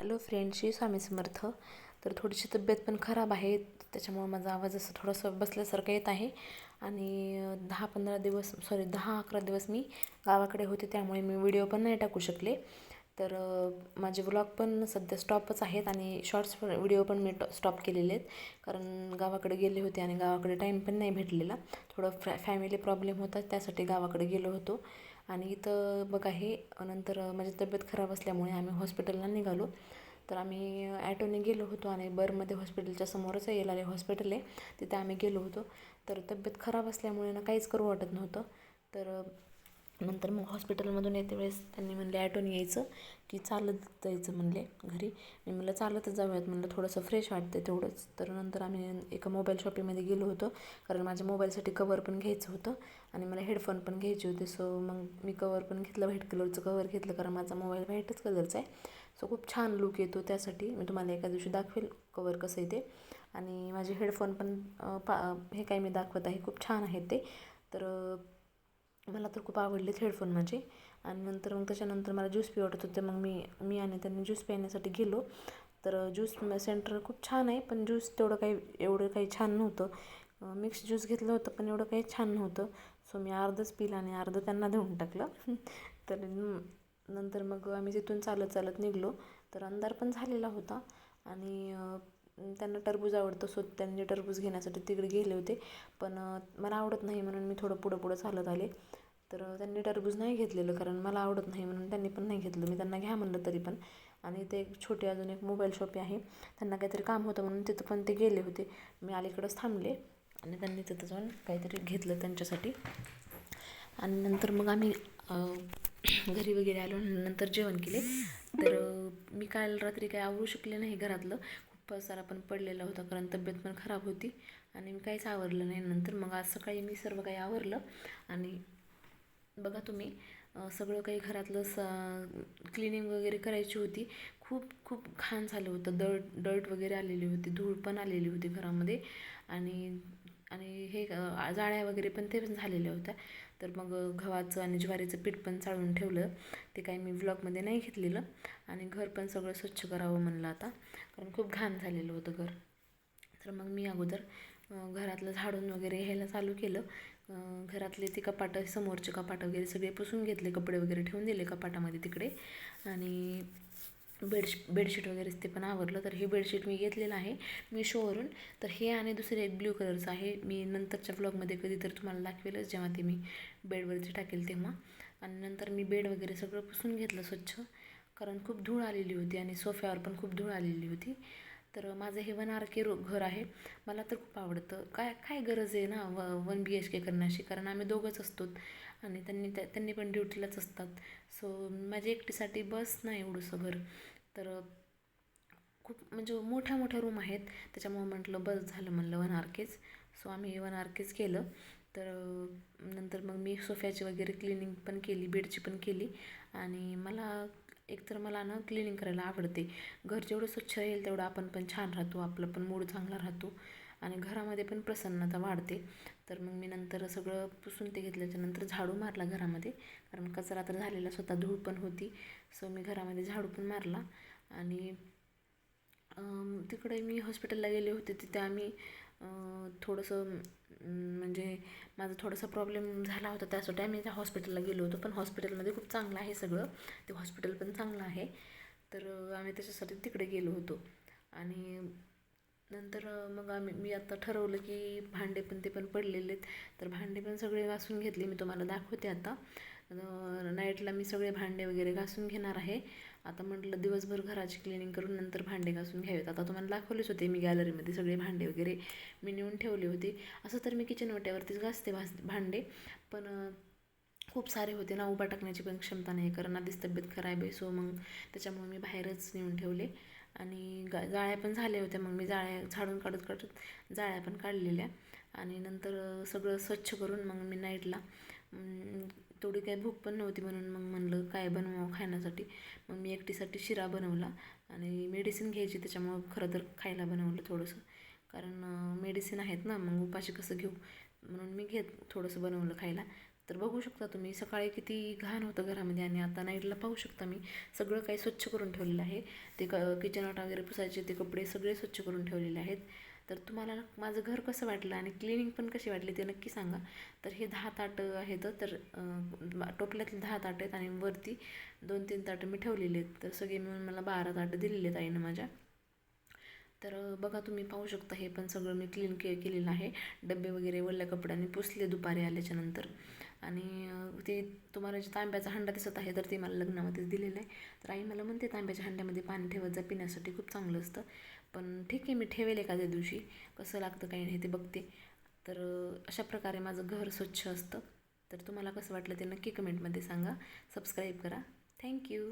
Hello फ्रेंडशी Swami Samarth. तर थोडीशी तब्येत पण खराब आहे त्याच्यामुळं माझा आवाज असं थोडंसं बसल्यासारखं येत आहे. आणि दहा पंधरा दिवस सॉरी दहा अकरा दिवस मी गावाकडे होते त्यामुळे मी व्हिडिओ पण नाही टाकू शकले. तर माझे व्लॉग पण सध्या स्टॉपच आहेत आणि शॉर्ट्स पण व्हिडिओ पण मी स्टॉप केलेले आहेत. कारण गावाकडे गेले होते आणि गावाकडे टाईम पण नाही भेटलेला. थोडं फॅ फॅमिली प्रॉब्लेम होता त्यासाठी गावाकडे गेलो होतो. आणि इथं बघा हे नंतर माझी तब्येत खराब असल्यामुळे आम्ही हॉस्पिटलला निघालो. तर आम्ही ॲटोने गेलो होतो आणि बरमध्ये हॉस्पिटलच्या समोरच येईल आले हॉस्पिटल आहे तिथे आम्ही गेलो होतो. तर तब्येत खराब असल्यामुळे ना काहीच करू वाटत नव्हतं. तर नंतर मग हॉस्पिटलमधून येते वेळेस त्यांनी म्हणले ॲटोन यायचं की चालत जायचं म्हणले घरी. मी म्हणलं चालतच जाऊयात म्हणलं थोडंसं फ्रेश वाटतं तेवढंच. तर नंतर आम्ही एका मोबाईल शॉपीमध्ये गेलो होतो कारण माझ्या मोबाईलसाठी कवर पण घ्यायचं होतं आणि मला हेडफोन पण घ्यायचे होते. सो मग मी कवर पण घेतलं व्हाईट कलरचं कवर घेतलं कारण माझा मोबाईल व्हाईटच कलरचा आहे. सो खूप छान लुक येतो त्यासाठी. मी तुम्हाला एका दिवशी दाखवेल कवर कसं आहे ते. आणि माझे हेडफोन पण पा हे काय मी दाखवत आहे खूप छान आहेत ते. तर मला तर खूप आवडलेत हेडफोन माझे. आणि नंतर मग त्याच्यानंतर मला ज्यूस पी वाटत होते. मग मी मी आणि त्यांनी ज्यूस पिण्यासाठी गेलो. तर ज्यूस सेंटर खूप छान आहे पण ज्यूस तेवढं काही एवढं काही छान नव्हतं. मिक्स ज्यूस घेतलं होतं पण एवढं काही छान नव्हतं. सो मी अर्धच पिलं आणि अर्धं त्यांना देऊन टाकलं. तर नंतर मग आम्ही तिथून चालत चालत निघलो. तर अंधार पण झालेला होता. आणि त्यांना टरबूज आवडतं सो त्यांनी टरबूज घेण्यासाठी तिकडे गेले होते. पण मला आवडत नाही म्हणून मी थोडं पुढं पुढं चालत आले. तर त्यांनी टरबूज नाही घेतलेलं कारण मला आवडत नाही म्हणून त्यांनी पण नाही घेतलं. मी त्यांना घ्या म्हणलं तरी पण. आणि ते एक छोटी अजून एक मोबाईल शॉपी आहे. त्यांना काहीतरी काम होतं म्हणून तिथं पण ते गेले होते. मी अलीकडंच थांबले आणि त्यांनी तिथं जाऊन काहीतरी घेतलं त्यांच्यासाठी. आणि नंतर मग आम्ही घरी वगैरे आलो नंतर जेवण केले. तर मी काल रात्री काय आवरू शकले नाही घरातलं. पसारा पण पडलेला होता कारण तब्येत पण खराब होती आणि मी काहीच आवरलं नाही. नंतर मग आज सकाळी मी सर्व काही आवरलं आणि बघा तुम्ही सगळं काही घरातलं स क्लिनिंग वगैरे करायची होती. खूप खूप घाण झालं होतं. दळ डर्ट वगैरे आलेली होती. धूळ पण आलेली होती घरामध्ये आणि आणि हे जाळ्या वगैरे पण ते पण झालेल्या होत्या. तर मग गव्हाचं आणि ज्वारीचं पीठ पण चाळून ठेवलं. ते काही मी व्लॉगमध्ये नाही घेतलेलं. आणि घर पण सगळं स्वच्छ करावं म्हणलं आता. कारण खूप घाण झालेलं होतं घर. तर मग मी अगोदर घरातलं झाडून वगैरे ह्याला चालू केलं. घरातले ते कपाटं समोरचे कपाट वगैरे सगळे पुसून घेतले. कपडे वगैरे ठेवून दिले कपाटामध्ये तिकडे. आणि बेडश बेडशीट वगैरे ते पण आवरलं तर हे बेडशीट मी घेतलेलं आहे मिशोवरून. तर हे आणि दुसरे एक ब्ल्यू कलरचं आहे. मी नंतरच्या ब्लॉगमध्ये कधीतरी तुम्हाला दाखवेलच जेव्हा ते मी बेडवरती टाकेल तेव्हा. आणि नंतर मी बेड वगैरे सगळं पुसून घेतलं स्वच्छ. कारण खूप धूळ आलेली होती आणि सोफ्यावर पण खूप धूळ आलेली होती. तर माझं हे वन आर के रो घर आहे. मला तर खूप आवडतं. काय काय गरज आहे ना व वन बी एच के करण्याची? कारण आम्ही दोघंच असतो आणि त्यांनी त्या त्यांनी पण ड्युटीलाच असतात. सो माझ्या एकटीसाठी बस नाही एवढंसं घर. तर खूप म्हणजे मोठ्या मोठ्या रूम आहेत. त्याच्यामुळं म्हटलं बस झालं म्हणलं वन आर केच सो आम्ही वन आर केच केलं. तर नंतर मग मी सोफ्याची वगैरे क्लिनिंग पण केली बेडची पण केली. आणि मला एकतर मला ना क्लिनिंग करायला आवडते. घर जेवढं स्वच्छ राहील तेवढं आपण पण छान राहतो आपलं पण मूड चांगला राहतो आणि घरामध्ये पण प्रसन्नता वाढते. तर मग मी नंतर सगळं पुसून ते घेतल्याच्यानंतर झाडू मारला घरामध्ये कारण कचरा तर झालेला स्वतः धूळ पण होती. सो मी घरामध्ये झाडू पण मारला आणि तिकडे मी हॉस्पिटलला गेले होते तिथे आम्ही थोडंसं म्हणजे माझा थोडासा प्रॉब्लेम झाला होता. त्यासाठी आम्ही त्या हॉस्पिटलला गेलो होतो. पण हॉस्पिटलमध्ये खूप चांगलं आहे सगळं. ते हॉस्पिटल पण चांगलं आहे. तर आम्ही त्याच्यासाठी तिकडे गेलो होतो. आणि नंतर मग आम्ही मी आत्ता ठरवलं की भांडे पण ते पण पडलेले आहेत. तर भांडे पण सगळे घासून घेतले. मी तुम्हाला दाखवते आता. नाईटला मी सगळे भांडे वगैरे घासून घेणार आहे. आता म्हटलं दिवसभर घराची क्लिनिंग करून नंतर भांडे घासून घ्यावेत. आता तुम्हाला दाखवलेच होते मी गॅलरीमध्ये सगळे भांडे वगैरे मी नेऊन ठेवले होते. असं तर मी किचन वाट्यावरतीच घासते भास भांडे पण खूप सारे होते ना उभा टाकण्याची पण क्षमता नाही. कारण आधीच तब्येत खराब आहे सो मग त्याच्यामुळे मी बाहेरच नेऊन ठेवले. आणि गा जाळ्या पण झाल्या होत्या मग मी जाळ्या झाडून काढत काढत जाळ्या पण काढलेल्या. आणि नंतर सगळं स्वच्छ करून मग मी नाईटला तेवढी काही भूक पण नव्हती म्हणून मग म्हणलं काय बनवावं खाण्यासाठी? मग मी एकटीसाठी शिरा बनवला आणि मेडिसिन घ्यायची त्याच्यामुळं खरं तर खायला बनवलं थोडंसं. कारण मेडिसिन आहेत ना मग उपाशी कसं घेऊ? म्हणून मी घेत थोडंसं बनवलं खायला. तर बघू शकता तुम्ही सकाळी किती घाण होतं घरामध्ये आणि आता नाईटला पाहू शकता मी सगळं काही स्वच्छ करून ठेवलेलं आहे. ते क किचन वाटा वगैरे पुसायचे ते कपडे सगळे स्वच्छ करून ठेवलेले आहेत. तर तुम्हाला माझं घर कसं वाटलं आणि क्लिनिंग पण कशी वाटली ते नक्की सांगा. तर हे दहा ताटं आहेत तर टोपल्यातले दहा ताटं आहेत आणि वरती दोन तीन ताटं मी ठेवलेले आहेत. तर सगळे मिळून मला बारा ताटं दिलेले आहेत आईनं माझ्या. तर बघा तुम्ही पाहू शकता हे पण सगळं मी क्लीन के केलेलं आहे. डबे वगैरे वल्ल्या कपड्यांनी पुसले दुपारी आल्याच्यानंतर आणि ते तुम्हाला जे तांब्याचा हंडा दिसत आहे तर ते मला लग्नामध्येच दिलेलं आहे तर आई मला म्हणते तांब्याच्या हंड्यामध्ये पाणी ठेवत जा पिण्यासाठी खूप चांगलं असतं. पण ठीक आहे मी ठेवेल एखाद्या दिवशी कसं लागतं काही नाही ते बघते. तर अशा प्रकारे माझं घर स्वच्छ असतं. तर तुम्हाला कसं वाटलं ते नक्की कमेंटमध्ये सांगा. सबस्क्राईब करा. थँक्यू.